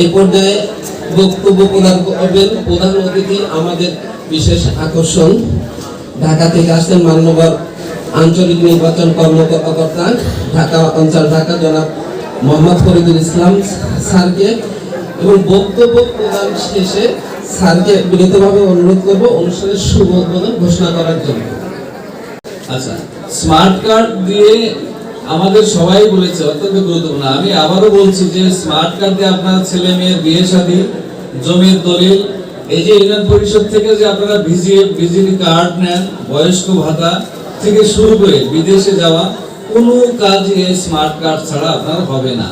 এই পর্যায়ে বক্তব্য প্রদান করবেন প্রধান অতিথি আমাদের বিশেষ আকর্ষণ। ঢাকা থেকে আসছেন মান্যবর আঞ্চলিক নির্বাচন কর্মকর্তা ঢাকা অঞ্চল ঢাকা জনাব মোহাম্মদ ফরিদুল ইসলাম স্যারকে এবং বক্তব্য প্রদান শেষে স্যারকে বিনীতভাবে অনুরোধ করব অনুষ্ঠানের শুভ উদ্বোধন ঘোষণা করার জন্য। আচ্ছা স্মার্ট কার্ড দিয়ে আমাদের সবাই বলেছে, অত্যন্ত গুরুত্বপূর্ণ। আমি আবারও বলছি যে স্মার্ট কার্ড আপনার ছেলে মেয়ের বিয়ে শাদী জমির দলিল, এই যে ইউনিয়ন পরিষদ থেকে যে আপনারা ভিজিএ বিজলি কার্ড নেন, বয়স্ক ভাতা থেকে শুরু করে বিদেশে যাওয়া, কোনো কাজই এই স্মার্ট কার্ড ছাড়া আপনার হবে না।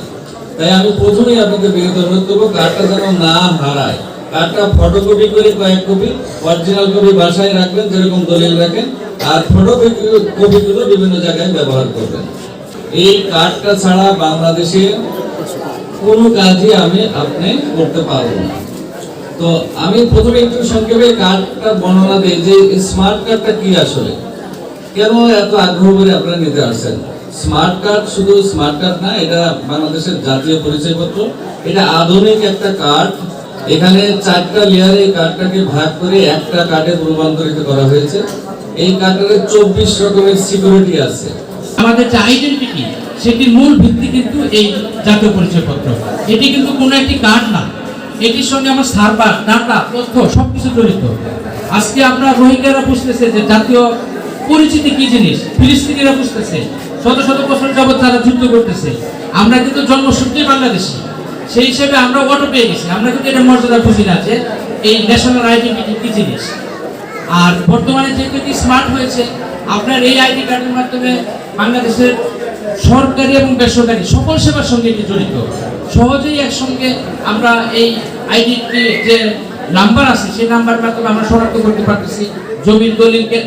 তাই আমি প্রথমেই আপনাকে বিরত অনুরোধ করব কার্ডটা যেন না হারায়। কার্ডটা ফটোকপি করে কয়েক কপি অরিজিনাল কপি বাসায় রাখবেন, যেরকম দলিল রাখেন, আর ফটো কপিগুলো বিভিন্ন জায়গায় ব্যবহার করবেন। এই কার্ডটা ছাড়া বাংলাদেশে কোনো কাজই আমি আপনি করতে পারব না। তো আমি প্রথমে একটু সংক্ষেপে কার্ডটা বর্ণনা দিই যে স্মার্ট কার্ডটা কি আসলে? কেন এত আগ্রহ করে আপনারা নিতে আসছেন? স্মার্ট কার্ড শুধু স্মার্ট কার্ড না, এটা বাংলাদেশের জাতীয় পরিচয়পত্র। এটা আধুনিক একটা কার্ড। এখানে চারটা লেয়ারে এই কার্ডটাকে ভাগ করে একটা কার্ডে রূপান্তরিত করা হয়েছে। এই কার্ডের চব্বিশ রকমের সিকিউরিটি আছে। আমাদের যে আইডেন্টিটি সেটির মূল ভিত্তি কিন্তু এই জাতীয় পরিচয়পত্র। এটি কিন্তু কোনো একটি কার্ড না। এটির সঙ্গে আমার সার্ভার, ডাটা, তথ্য সবকিছু জড়িত। আজকে আমরা রোহিঙ্গারা বুঝতেছে যে জাতীয় পরিচিতি কি জিনিস? ফিলিস্তিনিরা বুঝতেছে। শত শত বছর যাবৎ তারা যুদ্ধ করতেছে। আমরা কিন্তু জন্মসূত্রে বাংলাদেশি। সেই হিসেবে আমরা অটো পেয়ে গেছি। আমরা কিন্তু এটা মর্যাদা বুঝি না যে এই ন্যাশনাল আইডেন্টিটি কি জিনিস। আর বর্তমানে যেহেতু স্মার্ট হয়েছে, আপনার এই আইডি কার্ডের মাধ্যমে বাংলাদেশের সরকারি এবং বেসরকারি সকল সেবার সঙ্গে এটি জড়িত। সহজেই একসঙ্গে আমরা এই আইডিটি যে নাম্বার আছে, সেই নাম্বার মাধ্যমে আমরা শনাক্ত করতে পারতেছি। জমির দলিলকে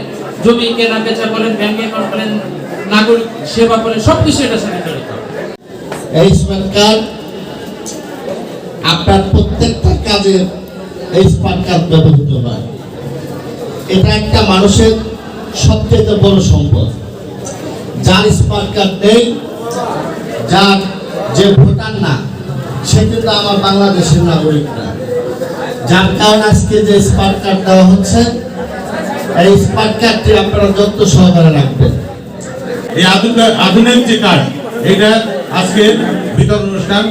জমি কেনা বেচা বলেন, ব্যাংক অ্যাকাউন্ট বলেন, নাগরিক সেবা বলেন সব কিছু এটার সাথে জড়িত। স্মার্ট কার্ড, আপনার প্রত্যেকটা কাজে স্মার্ট কার্ড ব্যবহৃত হয়। এটা একটা মানুষের সবচেয়ে বড় সম্পদ। যার স্মার্ট কার্ড নেই, যার যে ভোটার না, সে কিন্তু আমার বাংলাদেশের নাগরিক না। যার কারণে আজকে যে স্মার্ট কার্ড দেওয়া হচ্ছে, এই স্মার্ট কার্ডটি আপনারা যত্ন সহকারে রাখবেন। এই আধুনিক যে কার্ড এটা আজকে বিতরণ অনুষ্ঠান।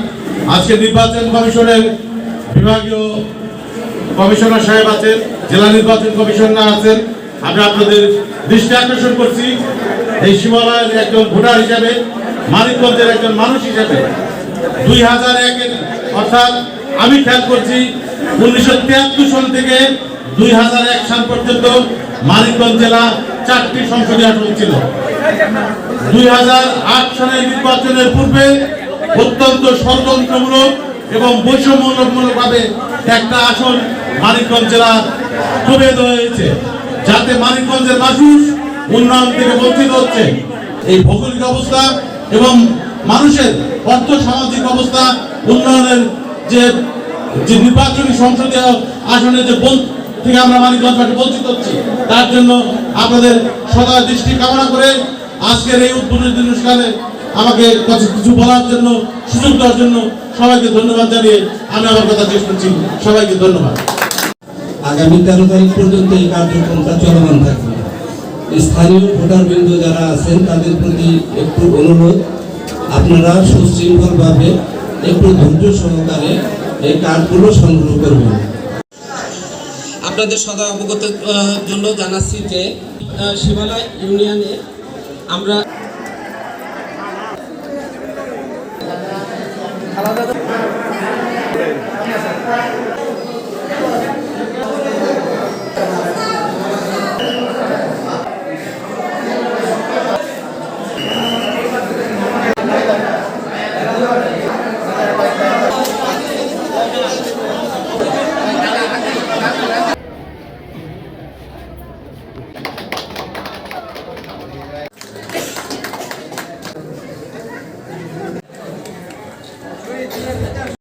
আজকে নির্বাচন কমিশনের বিভাগীয় কমিশনার সাহেব আছেন, জেলা নির্বাচন কমিশনার আছেন। আমি আপনাদের দৃষ্টি আকর্ষণ করছি। এই শিবালয়ের একজন ভোটার হিসাবে, মানিকগঞ্জের একজন মানুষ হিসাবে দুই হাজার একের অর্থাৎ আমি খেয়াল করছি উনিশশো তিয়াত্তর সন থেকে দুই হাজার এক সাল পর্যন্ত মানিকগঞ্জ জেলা চারটি সংসদীয় আসন ছিল। দুই হাজার আট সালের নির্বাচনের পূর্বে অত্যন্ত ষড়যন্ত্রমূলক এবং বৈষম্যমূলকভাবে একটা আসন মানিকগঞ্জ জেলা দেওয়া হয়েছে। যাতে মানিকগঞ্জের মানুষ উন্নয়ন থেকে বঞ্চিত হচ্ছে। এই ভৌগোলিক অবস্থা এবং মানুষের অর্থ সামাজিক অবস্থা, উন্নয়নের যে যে নির্বাচনী সংসদীয় আসনে যে থেকে আমরা মানিকগঞ্জবাসী বঞ্চিত হচ্ছি। তার জন্য আপনাদের সদা দৃষ্টি কামনা করে আজকের এই উদ্বোধনী অনুষ্ঠানে আমাকে কিছু বলার জন্য, সুযোগ দেওয়ার জন্য সবাইকে ধন্যবাদ জানিয়ে আমি আমার কথা শেষ করছি। সবাইকে ধন্যবাদ। আগামী তেরো তারিখ পর্যন্ত এই কার্যক্রমটা চলমান থাকবে। স্থানীয় ভোটার বিন্দু যারা আছেন তাদের প্রতি একটু অনুরোধ। আপনারা সুশৃঙ্খলভাবে একটু ধৈর্য সহকারে এই কার্ডগুলো সংগ্রহ করবেন। আপনাদের সদা অবগত জন্য জানাচ্ছি যে শিবালয় ইউনিয়নে আমরা